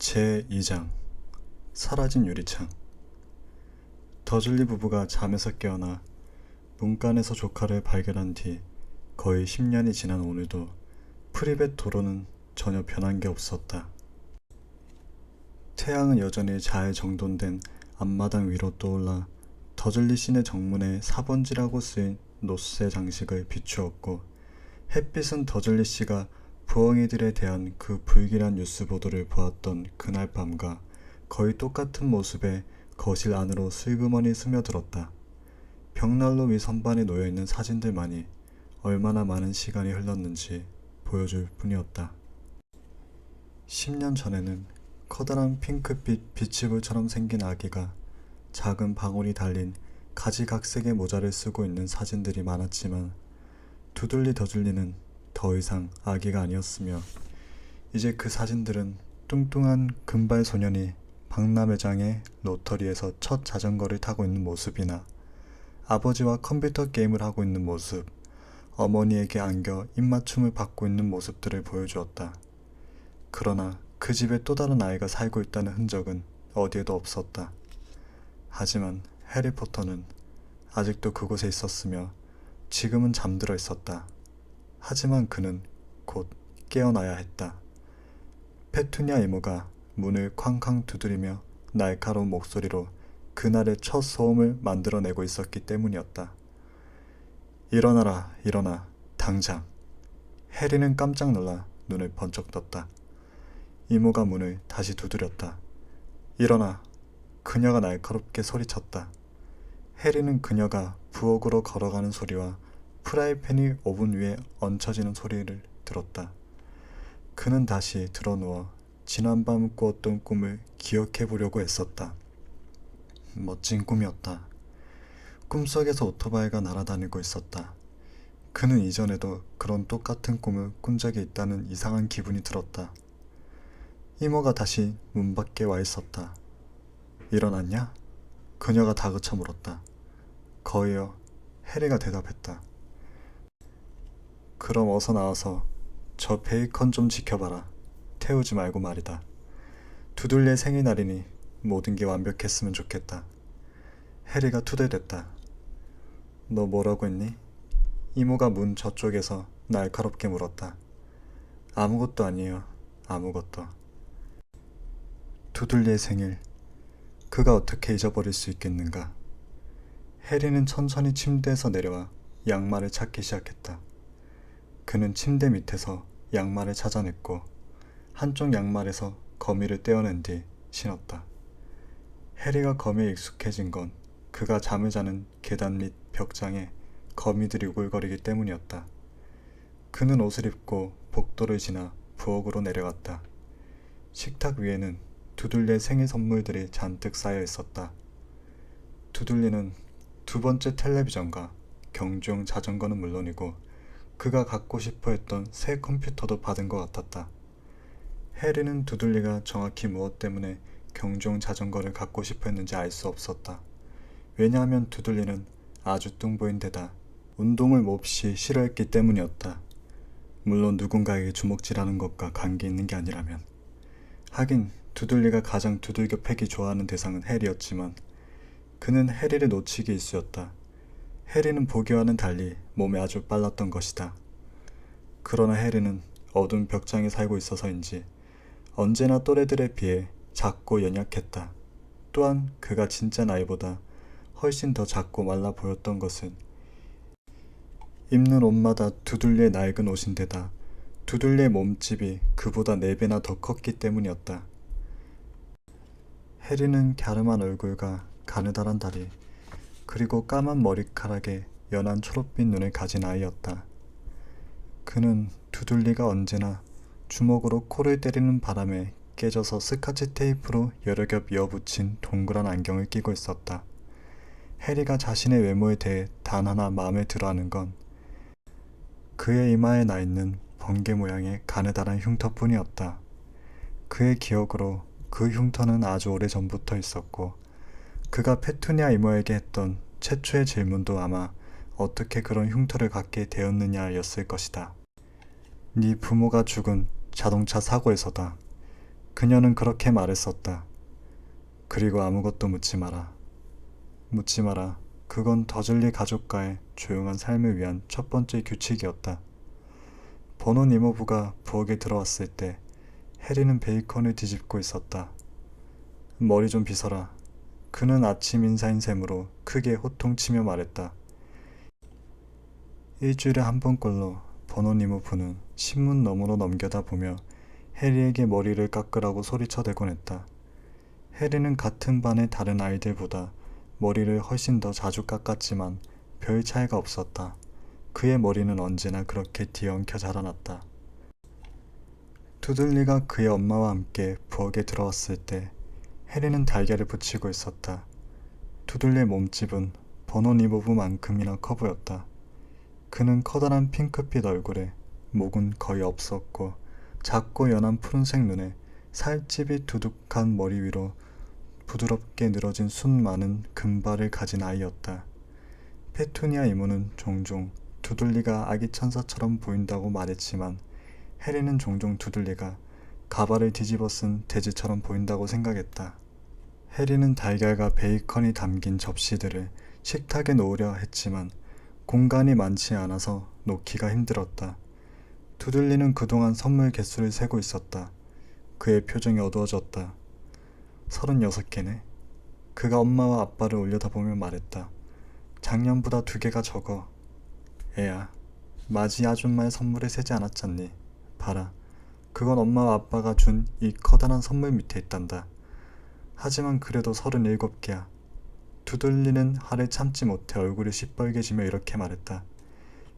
제2장 사라진 유리창 더즐리 부부가 잠에서 깨어나 문간에서 조카를 발견한 뒤 거의 10년이 지난 오늘도 프리벳 도로는 전혀 변한 게 없었다. 태양은 여전히 잘 정돈된 앞마당 위로 떠올라 더즐리 시내 정문에 4번지라고 쓰인 노쇠 장식을 비추었고 햇빛은 더즐리 씨가 부엉이들에 대한 그 불길한 뉴스 보도를 보았던 그날 밤과 거의 똑같은 모습에 거실 안으로 슬그머니 스며들었다. 벽난로 위 선반에 놓여있는 사진들만이 얼마나 많은 시간이 흘렀는지 보여줄 뿐이었다. 10년 전에는 커다란 핑크빛 비치불처럼 생긴 아기가 작은 방울이 달린 가지각색의 모자를 쓰고 있는 사진들이 많았지만 두들리 더줄리는 더 이상 아기가 아니었으며 이제 그 사진들은 뚱뚱한 금발 소년이 박람회장의 로터리에서 첫 자전거를 타고 있는 모습이나 아버지와 컴퓨터 게임을 하고 있는 모습, 어머니에게 안겨 입맞춤을 받고 있는 모습들을 보여주었다. 그러나 그 집에 또 다른 아이가 살고 있다는 흔적은 어디에도 없었다. 하지만 해리포터는 아직도 그곳에 있었으며 지금은 잠들어 있었다. 하지만 그는 곧 깨어나야 했다. 페투니아 이모가 문을 쾅쾅 두드리며 날카로운 목소리로 그날의 첫 소음을 만들어내고 있었기 때문이었다. 일어나라, 일어나, 당장. 해리는 깜짝 놀라 눈을 번쩍 떴다. 이모가 문을 다시 두드렸다. 일어나. 그녀가 날카롭게 소리쳤다. 해리는 그녀가 부엌으로 걸어가는 소리와 프라이팬이 오븐 위에 얹혀지는 소리를 들었다. 그는 다시 드러누워 지난밤 꾸었던 꿈을 기억해 보려고 애썼다. 멋진 꿈이었다. 꿈속에서 오토바이가 날아다니고 있었다. 그는 이전에도 그런 똑같은 꿈을 꾼 적이 있다는 이상한 기분이 들었다. 이모가 다시 문 밖에 와 있었다. 일어났냐? 그녀가 다그쳐 물었다. 거의요. 해리가 대답했다. 그럼 어서 나와서 저 베이컨 좀 지켜봐라. 태우지 말고 말이다. 두들리의 생일날이니 모든 게 완벽했으면 좋겠다. 해리가 투덜댔다. 너 뭐라고 했니? 이모가 문 저쪽에서 날카롭게 물었다. 아무것도 아니에요. 아무것도. 두들리의 생일. 그가 어떻게 잊어버릴 수 있겠는가? 해리는 천천히 침대에서 내려와 양말을 찾기 시작했다. 그는 침대 밑에서 양말을 찾아냈고 한쪽 양말에서 거미를 떼어낸 뒤 신었다. 해리가 거미에 익숙해진 건 그가 잠을 자는 계단 및 벽장에 거미들이 우글거리기 때문이었다. 그는 옷을 입고 복도를 지나 부엌으로 내려갔다. 식탁 위에는 두들리의 생일 선물들이 잔뜩 쌓여 있었다. 두들리는 두 번째 텔레비전과 경주용 자전거는 물론이고 그가 갖고 싶어 했던 새 컴퓨터도 받은 것 같았다. 해리는 두들리가 정확히 무엇 때문에 경주용 자전거를 갖고 싶어 했는지 알 수 없었다. 왜냐하면 두들리는 아주 뚱보인 데다 운동을 몹시 싫어했기 때문이었다. 물론 누군가에게 주먹질하는 것과 관계 있는 게 아니라면. 하긴 두들리가 가장 두들겨 패기 좋아하는 대상은 해리였지만 그는 해리를 놓치기 일쑤였다. 해리는 보기와는 달리 몸이 아주 빨랐던 것이다. 그러나 해리는 어두운 벽장에 살고 있어서인지 언제나 또래들에 비해 작고 연약했다. 또한 그가 진짜 나이보다 훨씬 더 작고 말라 보였던 것은 입는 옷마다 두들리의 낡은 옷인데다 두들리의 몸집이 그보다 네 배나 더 컸기 때문이었다. 해리는 갸름한 얼굴과 가느다란 다리, 그리고 까만 머리카락에 연한 초록빛 눈을 가진 아이였다. 그는 두들리가 언제나 주먹으로 코를 때리는 바람에 깨져서 스카치 테이프로 여러 겹 이어붙인 동그란 안경을 끼고 있었다. 해리가 자신의 외모에 대해 단 하나 마음에 들어하는 건 그의 이마에 나 있는 번개 모양의 가느다란 흉터뿐이었다. 그의 기억으로 그 흉터는 아주 오래 전부터 있었고 그가 페투니아 이모에게 했던 최초의 질문도 아마 어떻게 그런 흉터를 갖게 되었느냐였을 것이다. 네 부모가 죽은 자동차 사고에서다. 그녀는 그렇게 말했었다. 그리고 아무것도 묻지 마라. 묻지 마라. 그건 더즐리 가족과의 조용한 삶을 위한 첫 번째 규칙이었다. 버논 이모부가 부엌에 들어왔을 때 해리는 베이컨을 뒤집고 있었다. 머리 좀 빗어라. 그는 아침 인사인 셈으로 크게 호통치며 말했다. 일주일에 한 번꼴로 버논 이모부는 신문 너머로 넘겨다 보며 해리에게 머리를 깎으라고 소리쳐대곤 했다. 해리는 같은 반의 다른 아이들보다 머리를 훨씬 더 자주 깎았지만 별 차이가 없었다. 그의 머리는 언제나 그렇게 뒤엉켜 자라났다. 두들리가 그의 엄마와 함께 부엌에 들어왔을 때 해리는 달걀을 붙이고 있었다. 두들리의 몸집은 버논 이모부만큼이나 커 보였다. 그는 커다란 핑크빛 얼굴에 목은 거의 없었고 작고 연한 푸른색 눈에 살집이 두둑한 머리 위로 부드럽게 늘어진 순 많은 금발을 가진 아이였다. 페투니아 이모는 종종 두들리가 아기 천사처럼 보인다고 말했지만 해리는 종종 두들리가 가발을 뒤집어 쓴 돼지처럼 보인다고 생각했다. 해리는 달걀과 베이컨이 담긴 접시들을 식탁에 놓으려 했지만 공간이 많지 않아서 놓기가 힘들었다. 두들리는 그동안 선물 개수를 세고 있었다. 그의 표정이 어두워졌다. 서른여섯 개네. 그가 엄마와 아빠를 올려다보며 말했다. 작년보다 두 개가 적어. 애야, 맞이 아줌마의 선물에 세지 않았잖니. 봐라. 그건 엄마와 아빠가 준 이 커다란 선물 밑에 있단다. 하지만 그래도 서른일곱 개야. 두들리는 화를 참지 못해 얼굴이 시뻘개지며 이렇게 말했다.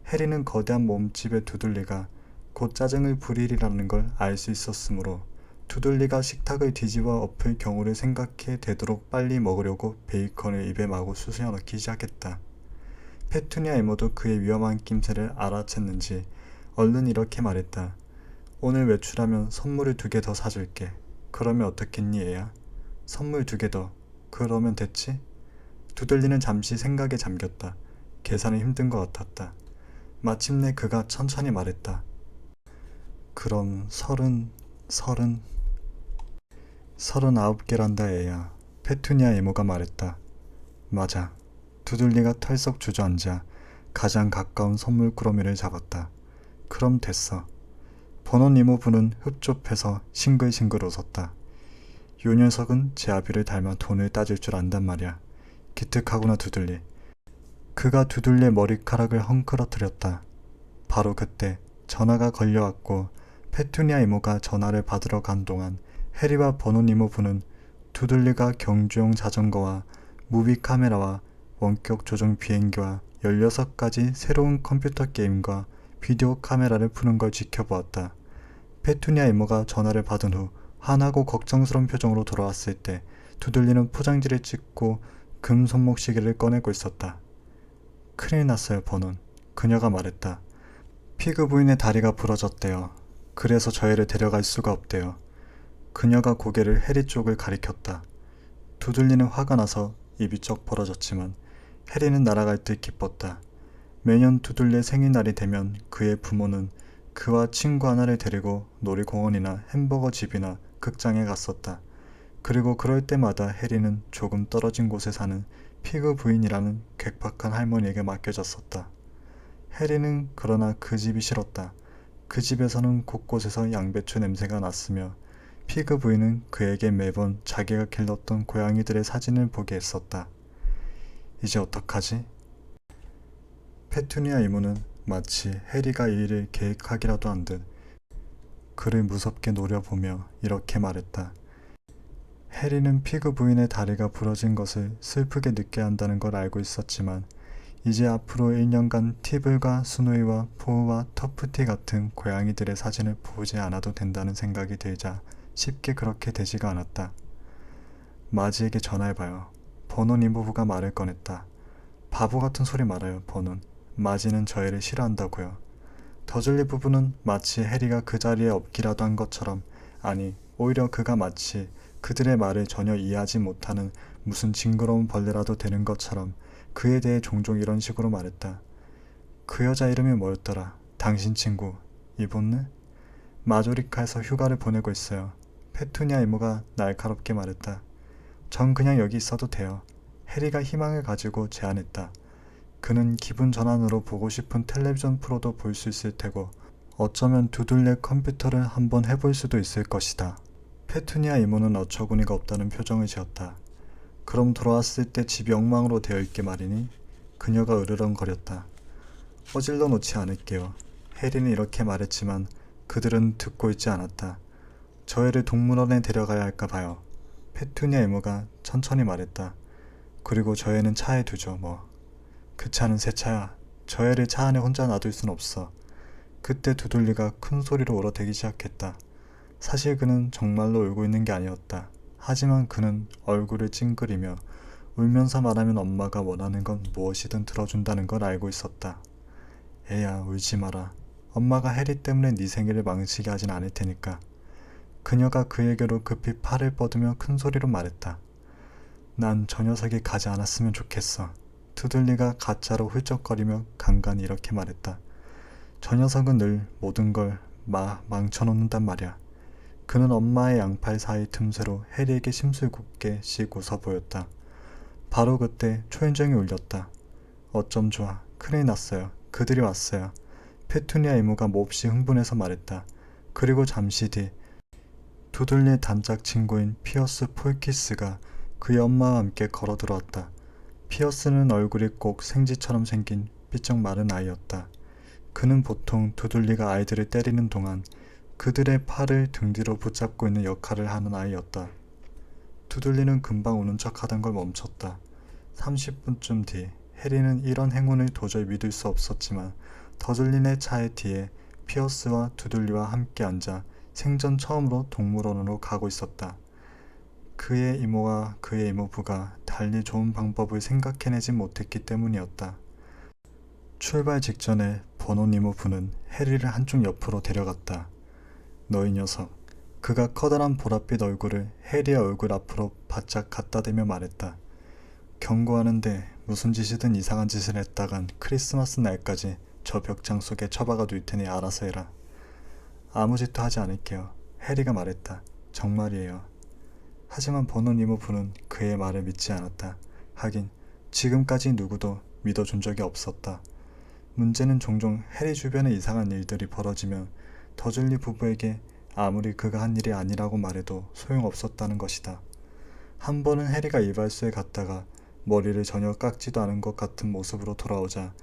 해리는 거대한 몸집의 두들리가 곧 짜증을 부리리라는 걸 알 수 있었으므로 두들리가 식탁을 뒤집어 엎을 경우를 생각해 되도록 빨리 먹으려고 베이컨을 입에 마구 수수여 넣기 시작했다. 페투니아 이모도 그의 위험한 낌새를 알아챘는지 얼른 이렇게 말했다. 오늘 외출하면 선물을 두 개 더 사줄게. 그러면 어떻겠니 애야? 선물 두 개 더. 그러면 됐지? 두들리는 잠시 생각에 잠겼다. 계산이 힘든 것 같았다. 마침내 그가 천천히 말했다. 그럼 서른, 서른, 서른아홉 개란다 애야. 페투니아 이모가 말했다. 맞아. 두들리가 털썩 주저앉아 가장 가까운 선물 꾸러미를 잡았다. 그럼 됐어. 버논 이모부는 흡족해서 싱글싱글 웃었다. 요 녀석은 제 아비를 닮아 돈을 따질 줄 안단 말이야. 기특하구나 두들리. 그가 두들리의 머리카락을 헝클어뜨렸다. 바로 그때 전화가 걸려왔고 페투니아 이모가 전화를 받으러 간 동안 해리와 버논 이모부는 두들리가 경주용 자전거와 무비 카메라와 원격 조종 비행기와 16가지 새로운 컴퓨터 게임과 비디오 카메라를 푸는 걸 지켜보았다. 페투니아 이모가 전화를 받은 후 화나고 걱정스러운 표정으로 돌아왔을 때 두들리는 포장지를 찍고 금 손목 시계를 꺼내고 있었다. 큰일 났어요, 버논. 그녀가 말했다. 피그 부인의 다리가 부러졌대요. 그래서 저희를 데려갈 수가 없대요. 그녀가 고개를 해리 쪽을 가리켰다. 두들리는 화가 나서 입이 쩍 벌어졌지만 해리는 날아갈 듯 기뻤다. 매년 두들리의 생일날이 되면 그의 부모는 그와 친구 하나를 데리고 놀이공원이나 햄버거 집이나 극장에 갔었다. 그리고 그럴 때마다 해리는 조금 떨어진 곳에 사는 피그 부인이라는 괴팍한 할머니에게 맡겨졌었다. 해리는 그러나 그 집이 싫었다. 그 집에서는 곳곳에서 양배추 냄새가 났으며 피그 부인은 그에게 매번 자기가 길렀던 고양이들의 사진을 보게 했었다. 이제 어떡하지? 페투니아 이모는 마치 해리가 이 일을 계획하기라도 한 듯 그를 무섭게 노려보며 이렇게 말했다. 해리는 피그 부인의 다리가 부러진 것을 슬프게 느껴 한다는 걸 알고 있었지만 이제 앞으로 1년간 티블과 스노이와 포우와 터프티 같은 고양이들의 사진을 보지 않아도 된다는 생각이 들자 쉽게 그렇게 되지가 않았다. 마지에게 전화해봐요. 버논 이모부가 말을 꺼냈다. 바보 같은 소리 말아요, 버논. 마지는 저희를 싫어한다고요. 더즐리 부부는 마치 해리가 그 자리에 없기라도 한 것처럼 아니 오히려 그가 마치 그들의 말을 전혀 이해하지 못하는 무슨 징그러운 벌레라도 되는 것처럼 그에 대해 종종 이런 식으로 말했다. 그 여자 이름이 뭐였더라? 당신 친구 이본네? 마조리카에서 휴가를 보내고 있어요. 페투니아 이모가 날카롭게 말했다. 전 그냥 여기 있어도 돼요. 해리가 희망을 가지고 제안했다. 그는 기분 전환으로 보고 싶은 텔레비전 프로도 볼 수 있을 테고 어쩌면 두들레 컴퓨터를 한번 해볼 수도 있을 것이다. 페투니아 이모는 어처구니가 없다는 표정을 지었다. 그럼 돌아왔을 때 집이 엉망으로 되어 있게 말이니? 그녀가 으르렁거렸다. 어질러 놓지 않을게요. 해리는 이렇게 말했지만 그들은 듣고 있지 않았다. 저 애를 동물원에 데려가야 할까 봐요. 페투니아 이모가 천천히 말했다. 그리고 저 애는 차에 두죠, 뭐. 그 차는 새 차야. 저 애를 차 안에 혼자 놔둘 순 없어. 그때 두들리가 큰 소리로 울어대기 시작했다. 사실 그는 정말로 울고 있는 게 아니었다. 하지만 그는 얼굴을 찡그리며 울면서 말하면 엄마가 원하는 건 무엇이든 들어준다는 걸 알고 있었다. 애야, 울지 마라. 엄마가 해리 때문에 네 생일을 망치게 하진 않을 테니까. 그녀가 그에게로 급히 팔을 뻗으며 큰 소리로 말했다. 난 저 녀석이 가지 않았으면 좋겠어. 두들리가 가짜로 훌쩍거리며 간간히 이렇게 말했다. 저 녀석은 늘 모든 걸 마, 망쳐놓는단 말이야. 그는 엄마의 양팔 사이 틈새로 해리에게 심술궂게 씩 웃어 보였다. 바로 그때 초인종이 울렸다. 어쩜 좋아. 큰일 났어요. 그들이 왔어요. 페투니아 이모가 몹시 흥분해서 말했다. 그리고 잠시 뒤 두들리의 단짝 친구인 피어스 폴키스가 그의 엄마와 함께 걸어 들어왔다. 피어스는 얼굴이 꼭 생쥐처럼 생긴 삐쩍 마른 아이였다. 그는 보통 두들리가 아이들을 때리는 동안 그들의 팔을 등 뒤로 붙잡고 있는 역할을 하는 아이였다. 두들리는 금방 우는 척 하던 걸 멈췄다. 30분쯤 뒤 해리는 이런 행운을 도저히 믿을 수 없었지만 더즐린의 차의 뒤에 피어스와 두들리와 함께 앉아 생전 처음으로 동물원으로 가고 있었다. 그의 이모와 그의 이모부가 달리 좋은 방법을 생각해내지 못했기 때문이었다. 출발 직전에 버논 이모부는 해리를 한쪽 옆으로 데려갔다. 너희 녀석. 그가 커다란 보랏빛 얼굴을 해리의 얼굴 앞으로 바짝 갖다 대며 말했다. 경고하는데 무슨 짓이든 이상한 짓을 했다간 크리스마스 날까지 저 벽장 속에 처박아 둘 테니 알아서 해라. 아무 짓도 하지 않을게요. 해리가 말했다. 정말이에요. 하지만 버논 이모부는 그의 말을 믿지 않았다. 하긴 지금까지 누구도 믿어준 적이 없었다. 문제는 종종 해리 주변에 이상한 일들이 벌어지면 더즐리 부부에게 아무리 그가 한 일이 아니라고 말해도 소용없었다는 것이다. 한 번은 해리가 이발소에 갔다가 머리를 전혀 깎지도 않은 것 같은 모습으로 돌아오자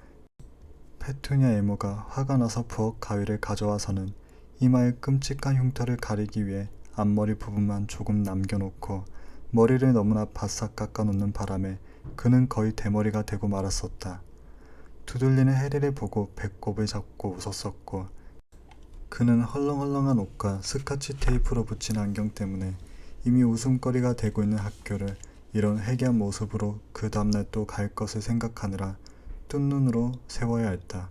페투니아 이모가 화가 나서 부엌 가위를 가져와서는 이마의 끔찍한 흉터를 가리기 위해 앞머리 부분만 조금 남겨놓고 머리를 너무나 바싹 깎아놓는 바람에 그는 거의 대머리가 되고 말았었다. 두들리는 해리를 보고 배꼽을 잡고 웃었었고 그는 헐렁헐렁한 옷과 스카치 테이프로 붙인 안경 때문에 이미 웃음거리가 되고 있는 학교를 이런 해괴한 모습으로 그 다음날 또 갈 것을 생각하느라 뜬 눈으로 세워야 했다.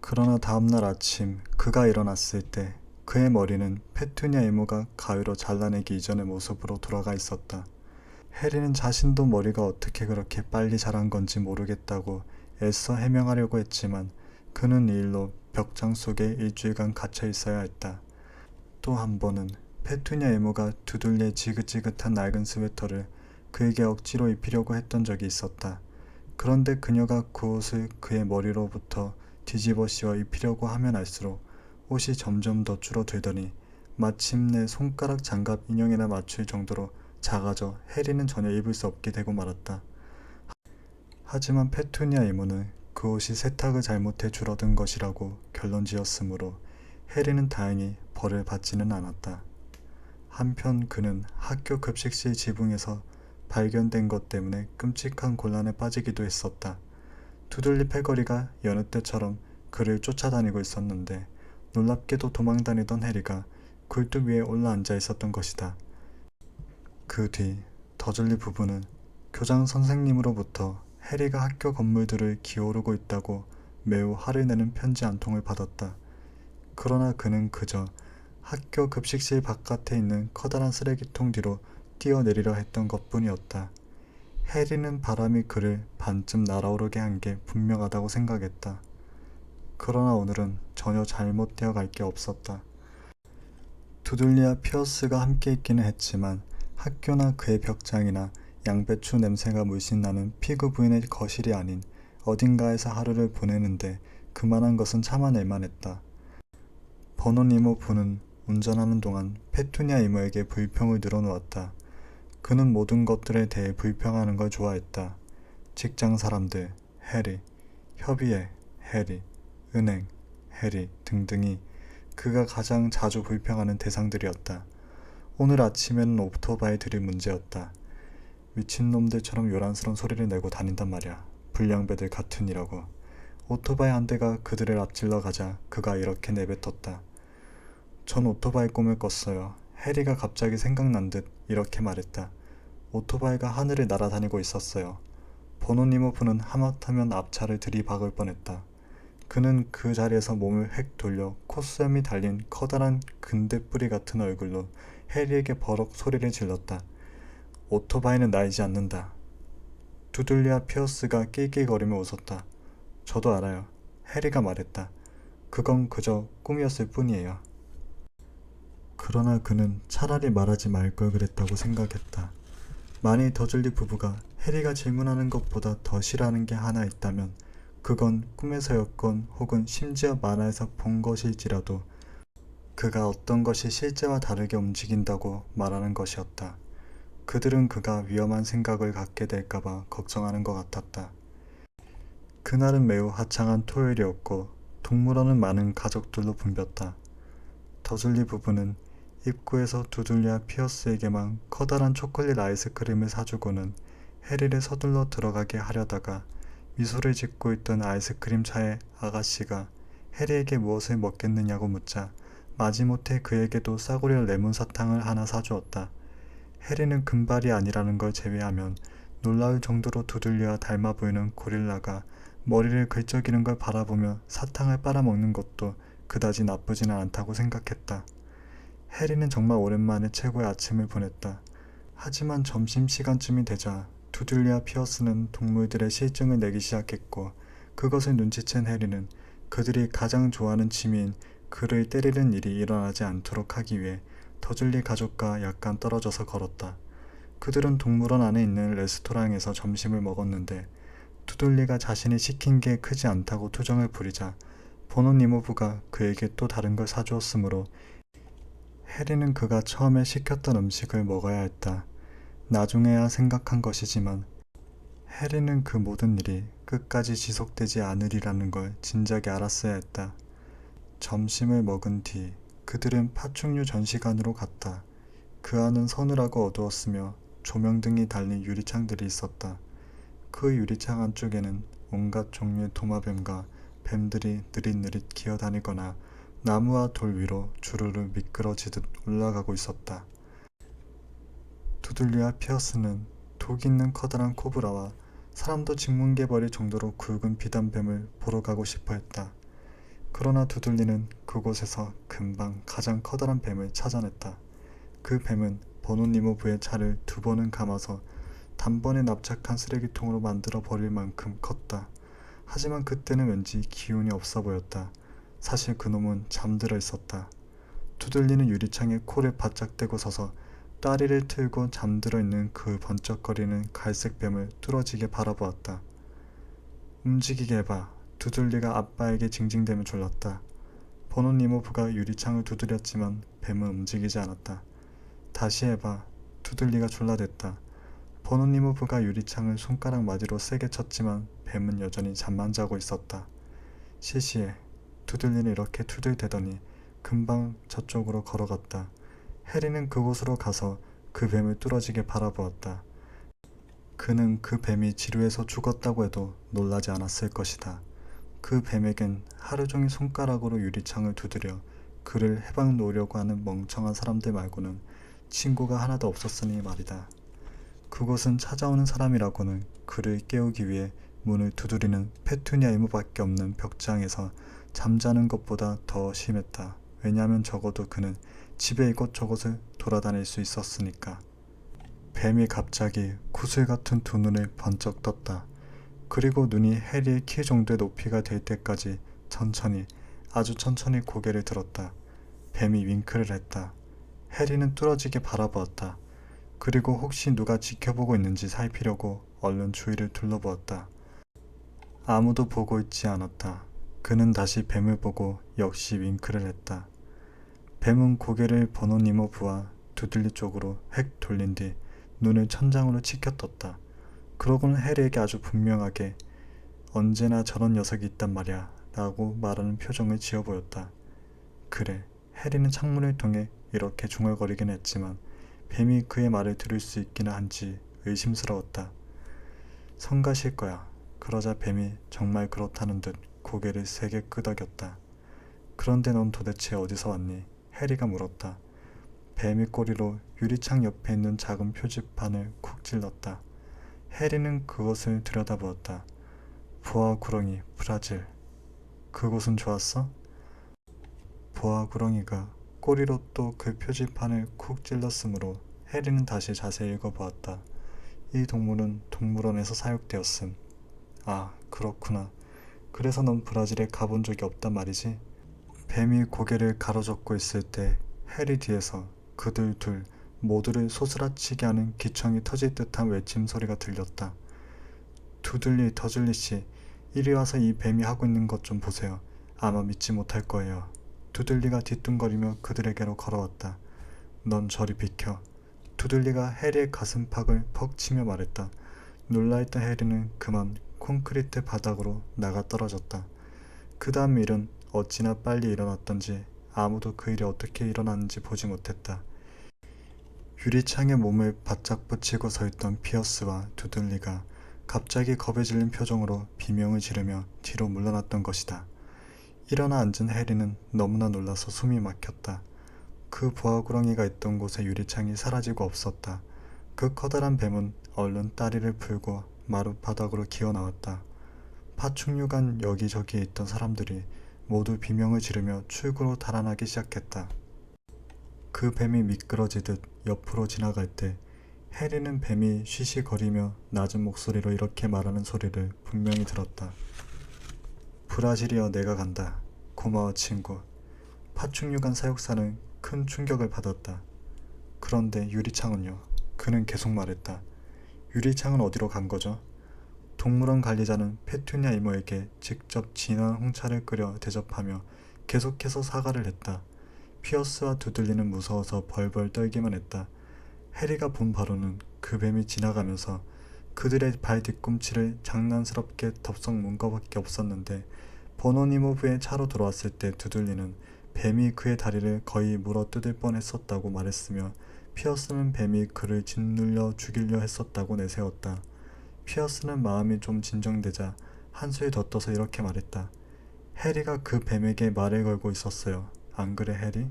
그러나 다음날 아침 그가 일어났을 때 그의 머리는 페투니아 이모가 가위로 잘라내기 이전의 모습으로 돌아가 있었다. 해리는 자신도 머리가 어떻게 그렇게 빨리 자란 건지 모르겠다고 애써 해명하려고 했지만 그는 이 일로 벽장 속에 일주일간 갇혀 있어야 했다. 또 한 번은 페투니아 이모가 두들레 지긋지긋한 낡은 스웨터를 그에게 억지로 입히려고 했던 적이 있었다. 그런데 그녀가 그 옷을 그의 머리로부터 뒤집어 씌워 입히려고 하면 할수록 옷이 점점 더 줄어들더니 마침내 손가락 장갑 인형에나 맞출 정도로 작아져 해리는 전혀 입을 수 없게 되고 말았다. 하지만 페투니아 이모는 그 옷이 세탁을 잘못해 줄어든 것이라고 결론 지었으므로 해리는 다행히 벌을 받지는 않았다. 한편 그는 학교 급식실 지붕에서 발견된 것 때문에 끔찍한 곤란에 빠지기도 했었다. 두들리 패거리가 여느 때처럼 그를 쫓아다니고 있었는데 놀랍게도 도망다니던 해리가 굴뚝 위에 올라앉아 있었던 것이다. 그 뒤 더즐리 부부는 교장 선생님으로부터 해리가 학교 건물들을 기어오르고 있다고 매우 화를 내는 편지 한 통을 받았다. 그러나 그는 그저 학교 급식실 바깥에 있는 커다란 쓰레기통 뒤로 뛰어내리려 했던 것 뿐이었다. 해리는 바람이 그를 반쯤 날아오르게 한 게 분명하다고 생각했다. 그러나 오늘은 전혀 잘못되어 갈 게 없었다. 두들리와 피어스가 함께 있기는 했지만 학교나 그의 벽장이나 양배추 냄새가 물씬 나는 피그 부인의 거실이 아닌 어딘가에서 하루를 보내는데 그만한 것은 참아낼 만했다. 버논 이모 부는 운전하는 동안 페투니아 이모에게 불평을 늘어놓았다. 그는 모든 것들에 대해 불평하는 걸 좋아했다. 직장 사람들, 해리, 협의회, 해리, 은행, 해리 등등이 그가 가장 자주 불평하는 대상들이었다. 오늘 아침에는 오토바이들이 문제였다. 미친놈들처럼 요란스런 소리를 내고 다닌단 말이야. 불량배들 같으니라고. 오토바이 한 대가 그들을 앞질러 가자 그가 이렇게 내뱉었다. 전 오토바이 꿈을 꿨어요. 해리가 갑자기 생각난 듯 이렇게 말했다. 오토바이가 하늘을 날아다니고 있었어요. 버노니모프는 하마터면 앞차를 들이박을 뻔했다. 그는 그 자리에서 몸을 획 돌려 콧수염이 달린 커다란 근대뿌리 같은 얼굴로 해리에게 버럭 소리를 질렀다. 오토바이는 날지 않는다. 두들리아 피어스가 낄낄거리며 웃었다. 저도 알아요. 해리가 말했다. 그건 그저 꿈이었을 뿐이에요. 그러나 그는 차라리 말하지 말 걸 그랬다고 생각했다. 만일 더즐리 부부가 해리가 질문하는 것보다 더 싫어하는 게 하나 있다면 그건 꿈에서였건 혹은 심지어 만화에서 본 것일지라도 그가 어떤 것이 실제와 다르게 움직인다고 말하는 것이었다. 그들은 그가 위험한 생각을 갖게 될까봐 걱정하는 것 같았다. 그날은 매우 화창한 토요일이었고 동물원은 많은 가족들로 붐볐다. 더즐리 부부는 입구에서 두들리아 피어스에게만 커다란 초콜릿 아이스크림을 사주고는 해리를 서둘러 들어가게 하려다가 미소를 짓고 있던 아이스크림 차의 아가씨가 해리에게 무엇을 먹겠느냐고 묻자 마지못해 그에게도 싸구려 레몬 사탕을 하나 사주었다. 해리는 금발이 아니라는 걸 제외하면 놀라울 정도로 두들리와 닮아 보이는 고릴라가 머리를 긁적이는 걸 바라보며 사탕을 빨아먹는 것도 그다지 나쁘지는 않다고 생각했다. 해리는 정말 오랜만에 최고의 아침을 보냈다. 하지만 점심시간쯤이 되자 두들리아 피어스는 동물들의 실증을 내기 시작했고 그것을 눈치챈 해리는 그들이 가장 좋아하는 취미인 그를 때리는 일이 일어나지 않도록 하기 위해 더즐리 가족과 약간 떨어져서 걸었다. 그들은 동물원 안에 있는 레스토랑에서 점심을 먹었는데 두들리가 자신이 시킨 게 크지 않다고 투정을 부리자 보노 니모부가 그에게 또 다른 걸 사주었으므로 해리는 그가 처음에 시켰던 음식을 먹어야 했다. 나중에야 생각한 것이지만 해리는 그 모든 일이 끝까지 지속되지 않으리라는 걸 진작에 알았어야 했다. 점심을 먹은 뒤 그들은 파충류 전시관으로 갔다. 그 안은 서늘하고 어두웠으며 조명등이 달린 유리창들이 있었다. 그 유리창 안쪽에는 온갖 종류의 도마뱀과 뱀들이 느릿느릿 기어다니거나 나무와 돌 위로 주르르 미끄러지듯 올라가고 있었다. 두들리와 피어스는 독 있는 커다란 코브라와 사람도 짓뭉개 버릴 정도로 굵은 비단뱀을 보러 가고 싶어 했다. 그러나 두들리는 그곳에서 금방 가장 커다란 뱀을 찾아냈다. 그 뱀은 버논리모부의 차를 두 번은 감아서 단번에 납작한 쓰레기통으로 만들어 버릴 만큼 컸다. 하지만 그때는 왠지 기운이 없어 보였다. 사실 그놈은 잠들어 있었다. 두들리는 유리창에 코를 바짝 대고 서서 다리를 틀고 잠들어 있는 그 번쩍거리는 갈색 뱀을 뚫어지게 바라보았다. 움직이게 해봐. 두들리가 아빠에게 징징대며 졸랐다. 버논 이모부가 유리창을 두드렸지만 뱀은 움직이지 않았다. 다시 해봐. 두들리가 졸라댔다. 버논 이모부가 유리창을 손가락 마디로 세게 쳤지만 뱀은 여전히 잠만 자고 있었다. 시시해. 두들리는 이렇게 투들대더니 금방 저쪽으로 걸어갔다. 해리는 그곳으로 가서 그 뱀을 뚫어지게 바라보았다. 그는 그 뱀이 지루해서 죽었다고 해도 놀라지 않았을 것이다. 그 뱀에겐 하루 종일 손가락으로 유리창을 두드려 그를 해방 놓으려고 하는 멍청한 사람들 말고는 친구가 하나도 없었으니 말이다. 그곳은 찾아오는 사람이라고는 그를 깨우기 위해 문을 두드리는 페투니아 이모밖에 없는 벽장에서 잠자는 것보다 더 심했다. 왜냐하면 적어도 그는 집에 이곳저곳을 돌아다닐 수 있었으니까. 뱀이 갑자기 구슬 같은 두 눈을 번쩍 떴다. 그리고 눈이 해리의 키 정도의 높이가 될 때까지 천천히, 아주 천천히 고개를 들었다. 뱀이 윙크를 했다. 해리는 뚫어지게 바라보았다. 그리고 혹시 누가 지켜보고 있는지 살피려고 얼른 주위를 둘러보았다. 아무도 보고 있지 않았다. 그는 다시 뱀을 보고 역시 윙크를 했다. 뱀은 고개를 버노니모 부와 두들리 쪽으로 획 돌린 뒤 눈을 천장으로 치켜떴다. 그러고는 해리에게 아주 분명하게 언제나 저런 녀석이 있단 말이야 라고 말하는 표정을 지어 보였다. 그래, 해리는 창문을 통해 이렇게 중얼거리긴 했지만 뱀이 그의 말을 들을 수 있기는 한지 의심스러웠다. 성가실 거야. 그러자 뱀이 정말 그렇다는 듯 고개를 세게 끄덕였다. 그런데 넌 도대체 어디서 왔니? 해리가 물었다. 뱀이 꼬리로 유리창 옆에 있는 작은 표지판을 쿡 찔렀다. 해리는 그것을 들여다보았다. 보아 구렁이 브라질. 그곳은 좋았어? 보아 구렁이가 꼬리로 또 그 표지판을 쿡 찔렀으므로 해리는 다시 자세히 읽어보았다. 이 동물은 동물원에서 사육되었음. 아, 그렇구나. 그래서 넌 브라질에 가본 적이 없단 말이지? 뱀이 고개를 가로젓고 있을 때 해리 뒤에서 그들 둘 모두를 소스라치게 하는 기청이 터질 듯한 외침 소리가 들렸다. 두들리 더줄리 씨, 이리 와서 이 뱀이 하고 있는 것 좀 보세요. 아마 믿지 못할 거예요. 두들리가 뒤뚱거리며 그들에게로 걸어왔다. 넌 저리 비켜. 두들리가 해리의 가슴팍을 퍽 치며 말했다. 놀라있던 해리는 그만 콘크리트 바닥으로 나가 떨어졌다. 그 다음 일은 어찌나 빨리 일어났던지 아무도 그 일이 어떻게 일어났는지 보지 못했다. 유리창에 몸을 바짝 붙이고 서 있던 피어스와 두들리가 갑자기 겁에 질린 표정으로 비명을 지르며 뒤로 물러났던 것이다. 일어나 앉은 해리는 너무나 놀라서 숨이 막혔다. 그 보아구렁이가 있던 곳의 유리창이 사라지고 없었다. 그 커다란 뱀은 얼른 다리를 풀고 마룻 바닥으로 기어 나왔다. 파충류관 여기저기에 있던 사람들이 모두 비명을 지르며 출구로 달아나기 시작했다. 그 뱀이 미끄러지듯 옆으로 지나갈 때 해리는 뱀이 쉬쉬거리며 낮은 목소리로 이렇게 말하는 소리를 분명히 들었다. 브라질이여 내가 간다. 고마워 친구. 파충류관 사육사는 큰 충격을 받았다. 그런데 유리창은요? 그는 계속 말했다. 유리창은 어디로 간 거죠? 동물원 관리자는 페투니아 이모에게 직접 진한 홍차를 끓여 대접하며 계속해서 사과를 했다. 피어스와 두들리는 무서워서 벌벌 떨기만 했다. 해리가 본 바로는 그 뱀이 지나가면서 그들의 발 뒤꿈치를 장난스럽게 덥석 문 거밖에 없었는데 버노니모브의 차로 돌아왔을 때 두들리는 뱀이 그의 다리를 거의 물어 뜯을 뻔했었다고 말했으며 피어스는 뱀이 그를 짓눌려 죽이려 했었다고 내세웠다. 피어스는 마음이 좀 진정되자 한술 더 떠서 이렇게 말했다. 해리가 그 뱀에게 말을 걸고 있었어요. 안 그래 해리?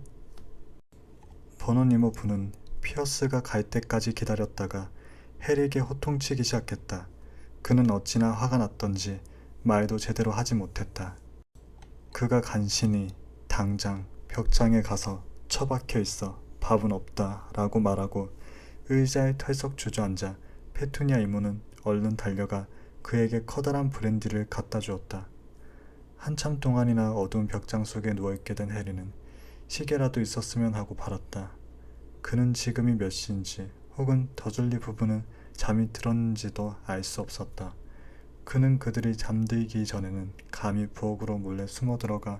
버너니모부는 피어스가 갈 때까지 기다렸다가 해리에게 호통치기 시작했다. 그는 어찌나 화가 났던지 말도 제대로 하지 못했다. 그가 간신히 당장 벽장에 가서 처박혀 있어 밥은 없다 라고 말하고 의자에 털썩 주저앉아 페투니아 이모는 얼른 달려가 그에게 커다란 브랜디를 갖다 주었다. 한참 동안이나 어두운 벽장 속에 누워있게 된 해리는 시계라도 있었으면 하고 바랐다. 그는 지금이 몇 시인지 혹은 더즐리 부부는 잠이 들었는지도 알 수 없었다. 그는 그들이 잠들기 전에는 감히 부엌으로 몰래 숨어 들어가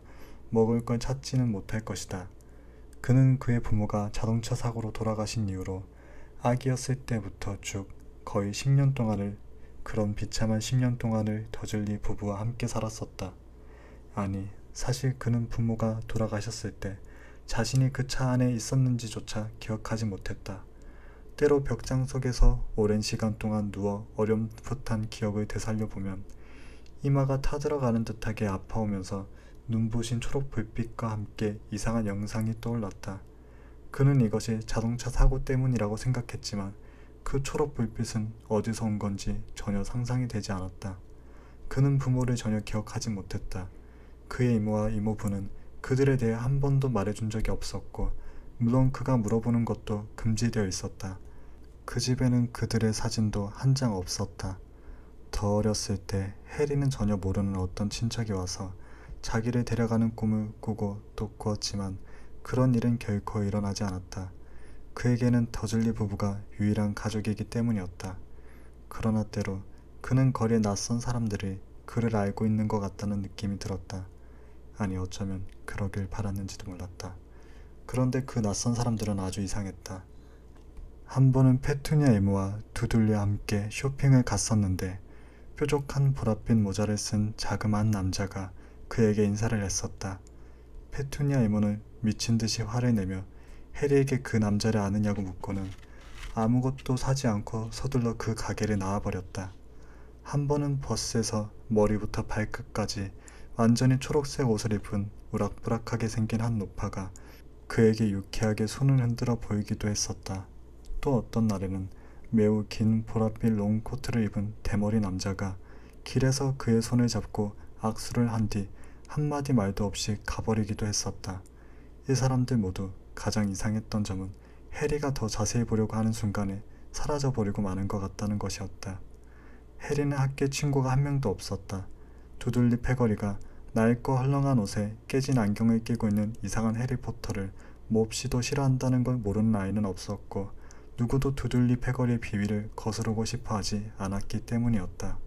먹을 걸 찾지는 못할 것이다. 그는 그의 부모가 자동차 사고로 돌아가신 이후로 아기였을 때부터 쭉 거의 10년 동안을 그런 비참한 10년 동안을 더즐리 부부와 함께 살았었다. 아니, 사실 그는 부모가 돌아가셨을 때 자신이 그 차 안에 있었는지조차 기억하지 못했다. 때로 벽장 속에서 오랜 시간 동안 누워 어렴풋한 기억을 되살려 보면 이마가 타들어가는 듯하게 아파오면서 눈부신 초록 불빛과 함께 이상한 영상이 떠올랐다. 그는 이것이 자동차 사고 때문이라고 생각했지만 그 초록 불빛은 어디서 온 건지 전혀 상상이 되지 않았다. 그는 부모를 전혀 기억하지 못했다. 그의 이모와 이모부는 그들에 대해 한 번도 말해준 적이 없었고, 물론 그가 물어보는 것도 금지되어 있었다. 그 집에는 그들의 사진도 한 장 없었다. 더 어렸을 때 해리는 전혀 모르는 어떤 친척이 와서 자기를 데려가는 꿈을 꾸고 또 꾸었지만 그런 일은 결코 일어나지 않았다. 그에게는 더즐리 부부가 유일한 가족이기 때문이었다. 그러나 때로 그는 거리의 낯선 사람들이 그를 알고 있는 것 같다는 느낌이 들었다. 아니 어쩌면 그러길 바랐는지도 몰랐다. 그런데 그 낯선 사람들은 아주 이상했다. 한 번은 페투니아 이모와 두둘리와 함께 쇼핑을 갔었는데 뾰족한 보랏빛 모자를 쓴 자그마한 남자가 그에게 인사를 했었다. 페투니아 이모는 미친 듯이 화를 내며 해리에게 그 남자를 아느냐고 묻고는 아무것도 사지 않고 서둘러 그 가게를 나와버렸다. 한 번은 버스에서 머리부터 발끝까지 완전히 초록색 옷을 입은 우락부락하게 생긴 한 노파가 그에게 유쾌하게 손을 흔들어 보이기도 했었다. 또 어떤 날에는 매우 긴 보랏빛 롱코트를 입은 대머리 남자가 길에서 그의 손을 잡고 악수를 한 뒤 한마디 말도 없이 가버리기도 했었다. 이 사람들 모두 가장 이상했던 점은 해리가 더 자세히 보려고 하는 순간에 사라져버리고 마는 것 같다는 것이었다. 해리는 학교 친구가 한 명도 없었다. 두들리 패거리가 낡고 헐렁한 옷에 깨진 안경을 끼고 있는 이상한 해리포터를 몹시도 싫어한다는 걸 모르는 아이는 없었고 누구도 두들리 패거리의 비위를 거스르고 싶어 하지 않았기 때문이었다.